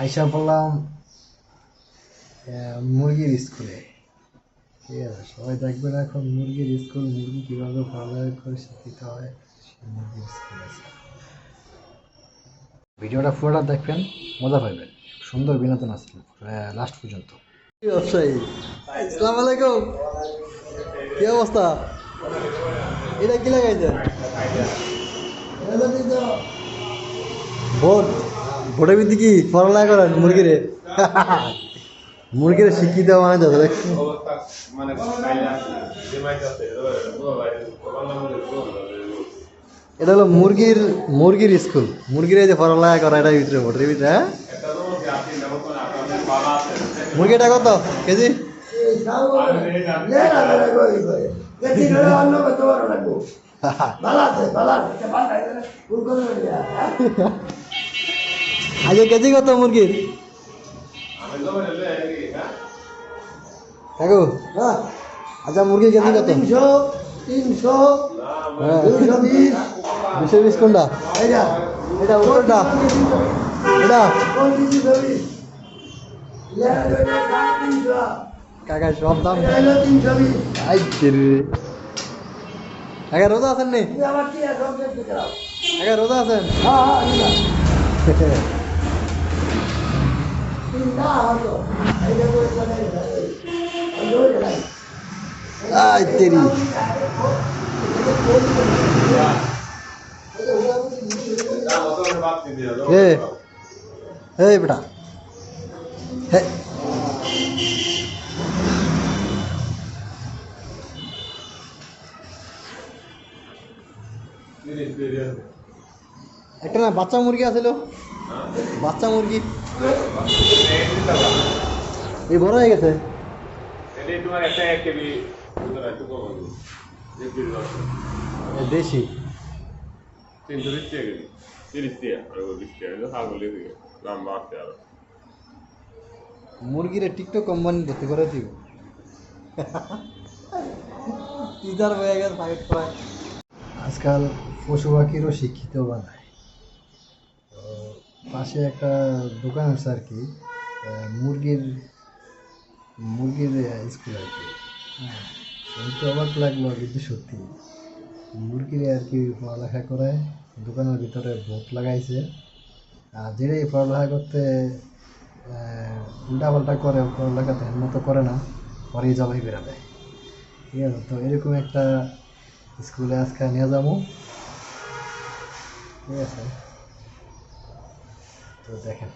আইসা পড়লাম মুরগির স্কুলে ঠিক আছে সবাই দেখবেন এখন মুরগির স্কুল মুরগি কীভাবে পড়ালেখা করে শিক্ষিত হয় মুরগির স্কুল আছে ভিডিওটা পুরোটা দেখবেন মজা পাইবেন। সুন্দর বিনোদন আছে লাস্ট পর্যন্ত। ব্যবসায়ী আসসালাম আলাইকুম। কি অবস্থা? এটা কি লাগাইছেন? ভোট ভোটের ভিত্তি কি পড়ালেখা করেন মুরগিরে মুরগিরে শিক্ষিত মানে যাতে মানে এটা হলো মুরগির মুরগির স্কুল মুরগির এই যে পড়ালেখা করা এটা ভিতরে ভোটের ভিতরে হ্যাঁ মুরগিটা কত কেজি আগে কেজি কত মুরগির? কি হ্যাঁ। আচ্ছা মুরগির কেজি কত? তিনশো তিনশো হ্যাঁ। বিশ। দুশো বিশ কোনটা? এটা এটা? উপরটা এটা কাকা সব দাম। কাকা রোজা আছেন নি? কাকা রোজা আছেন? হ্যাঁ হ্যাঁ এ এই বেটা হে তিরিশ তিরিশ একটা না বাচ্চা মুরগি আছিল বাচ্চা মুরগি এই বড় হয়ে গেছে? দেশি তিনশো টাকা তিরিশ টাকা আরও মুরগির টিকটক কোম্পানি ভর্তি করে দিব। টিজার হয়ে গেছে আজকাল পশু পাখিরও শিক্ষিত বানায়। পাশে একটা দোকান আছে আর কি মুরগির মুরগির স্কুল আর কি। হ্যাঁ। শুনতে অবাক লাগল কিন্তু সত্যি। মুরগির আর কি পড়ালেখা করে দোকানের ভিতরে বোট লাগাইছে। আর যেটাই পড়ালেখা করতে উল্টা পাল্টা করে পড়ালেখা ধ্যান মতো করে না পরেই জবাই বেরা দেয়। ঠিক আছে তো এরকম একটা স্কুলে আজকে নিয়ে যাব। ঠিক আছে। তো দেখেন